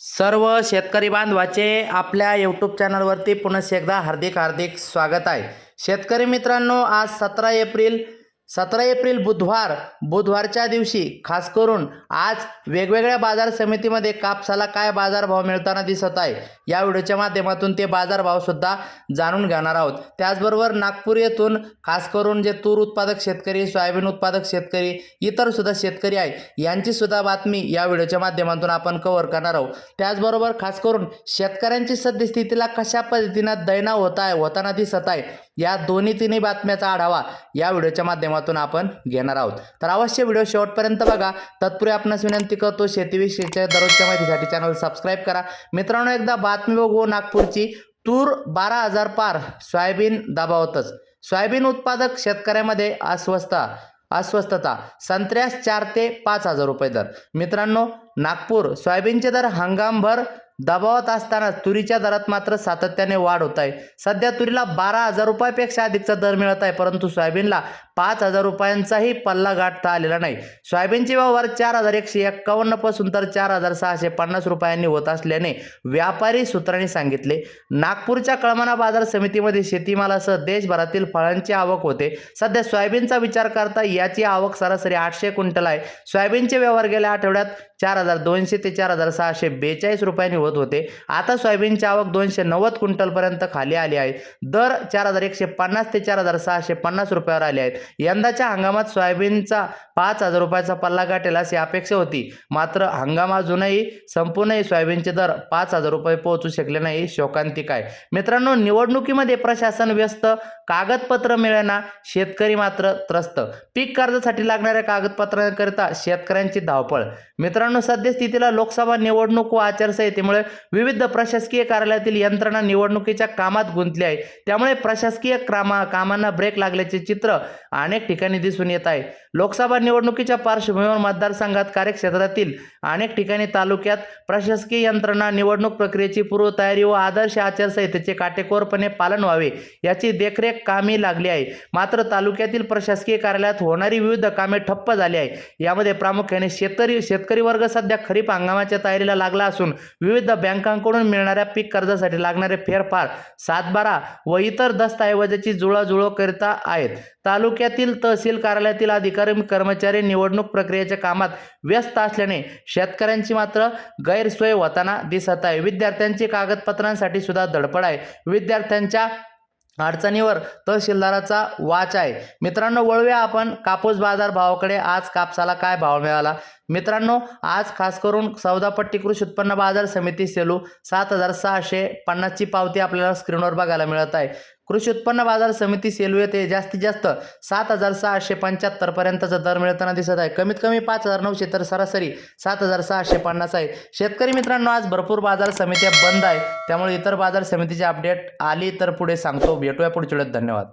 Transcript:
सर्व शेतकरी बांधवाचे आपल्या यूट्यूब चॅनलवरती पुनश्च एकदा हार्दिक हार्दिक स्वागत आहे. शेतकरी मित्रांनो आज सतरा एप्रिल सतरा एप्रिल बुधवार बुधवारच्या दिवशी खास करून आज वेगवेगळ्या बाजार समितीमध्ये कापसाला काय बाजारभाव मिळताना दिसत आहे या व्हिडिओच्या माध्यमातून ते बाजारभावसुद्धा जाणून घेणार आहोत. त्याचबरोबर नागपूर येथून खास करून जे तूर उत्पादक शेतकरी सोयाबीन उत्पादक शेतकरी इतर सुद्धा शेतकरी आहे यांचीसुद्धा बातमी या व्हिडिओच्या माध्यमातून आपण कव्हर करणार आहोत. त्याचबरोबर खास करून शेतकऱ्यांची सद्यस्थितीला कशा पद्धतीनं दैना होत आहे होताना दिसत आहे या दोन्ही तिन्ही बातम्याचा आढावा या व्हिडिओच्या माध्यमातून आपण घेणार आहोत. तर अवश्य व्हिडिओ शेवटपर्यंत बघा. तत्पूर्वी आपणास विनंती करतो शेतीविषयीच्या दररोजच्या माहितीसाठी चॅनल सबस्क्राईब करा. मित्रांनो एकदा बातमी बघू नागपूरची. तूर बारा हजार पार सोयाबीन दबावतच. सोयाबीन उत्पादक शेतकऱ्यामध्ये अस्वस्थता अस्वस्थता. संत्र्यास चार ते पाच हजार रुपये दर. मित्रांनो नागपूर सोयाबीनचे दर हंगामभर दबावात असताना तुरीच्या दरात मात्र सातत्याने वाढ होत आहे. सध्या तुरीला बारा हजार रुपयापेक्षा अधिकचा दर मिळत आहे परंतु सोयाबीनला पाच हजार रुपयांचाही पल्ला गाठता आलेला नाही. सोयाबीनचे व्यवहार चार हजार एकशे एक्कावन्नपासून तर चार हजार सहाशे पन्नास रुपयांनी होत असल्याने व्यापारी सूत्रांनी सांगितले नागपूरच्या कळमना बाजार समितीमध्ये शेतीमालासह देशभरातील फळांची आवक होते. सध्या सोयाबीनचा विचार करता याची आवक सरासरी आठशे क्विंटल आहे. सोयाबीनचे व्यवहार गेल्या आठवड्यात चार हजार दोनशे ते चार हजार सहाशे बेचाळीस रुपयांनी होत होते. आता सोयाबीनची आवक दोनशे नव्वद क्विंटलपर्यंत खाली आली आहे. दर चार हजार एकशे पन्नास ते चार हजार सहाशे पन्नास रुपयावर आले आहेत. यंदाच्या हंगामात सोयाबीनचा पाच हजार रुपयाचा पल्ला गाठेल अशी अपेक्षा होती. मात्र हंगाम अजूनही संपूर्णही सोयाबीनचे दर पाच हजार रुपये पोहोचू शकले नाही. शोकांतिक आहे मित्रांनो निवडणुकीमध्ये प्रशासन व्यस्त कागदपत्र मिळेना शेतकरी मात्र त्रस्त. पीक कर्जासाठी लागणाऱ्या कागदपत्रांकरिता शेतकऱ्यांची धावपळ मित्रांनो सद्यस्थितीला लोकसभा निवडणूक व आचारसंहितेमुळे विविध प्रशासकीय कार्यालयातील यंत्रणा निवडणुकीच्या कामात गुंतली आहे. त्यामुळे प्रशासकीय कामा कामांना ब्रेक लागल्याचे चित्र अनेक ठिकाणी दिसून येत आहे. लोकसभा निवडणुकीच्या पार्श्वभूमीवर मतदारसंघात कार्यक्षेत्रातील अनेक ठिकाणी तालुक्यात प्रशासकीय यंत्रणा निवडणूक प्रक्रियेची पूर्वतयारी व आदर्श आचारसंहितेचे काटेकोरपणे पालन व्हावे याची देखरेख कामी लागली आहे. मात्र तालुक्यातील प्रशासकीय कार्यालयात होणारी विविध कामे ठप्प झाली आहे. यामध्ये प्रामुख्याने शेतकरी शेत शेतकरी वर्ग सध्या खरीप हंगामाच्या तयारीला लागला असून विविध बँकांकडून मिळणाऱ्या पीक कर्जासाठी लागणारे फेरफार सातबारा व इतर दस्तऐवजाची जुळाजुळव करता आहेत. तालुक्यातील तहसील कार्यालयातील अधिकारी कर्मचारी निवडणूक प्रक्रियेच्या कामात व्यस्त असल्याने शेतकऱ्यांची मात्र गैरसोय होताना दिसत आहे. विद्यार्थ्यांची कागदपत्रांसाठी सुद्धा धडपड आहे. विद्यार्थ्यांच्या अडचणीवर तहसीलदाराचा वाच आहे. मित्रांनो वळूया आपण कापूस बाजार भावाकडे. आज कापसाला काय भाव मिळाला? मित्रांनो आज खास करून सौदापट्टी कृषी उत्पन्न बाजार समिती सेलू सात हजार सहाशे पन्नासची पावती आपल्याला स्क्रीनवर बघायला मिळत आहे. कृषी उत्पन्न बाजार समिती सेलू येथे जास्तीत जास्त सात हजार सहाशे पंच्याहत्तर पर्यंतचा दर मिळताना दिसत आहे. कमीत कमी पाच हजार नऊशे तर सरासरी सात हजार सहाशे पन्नास आहे. शेतकरी मित्रांनो आज भरपूर बाजार समित्या बंद आहे. त्यामुळे इतर बाजार समितीची अपडेट आली तर पुढे सांगतो. भेटूया पुढच्या वेळेत. धन्यवाद.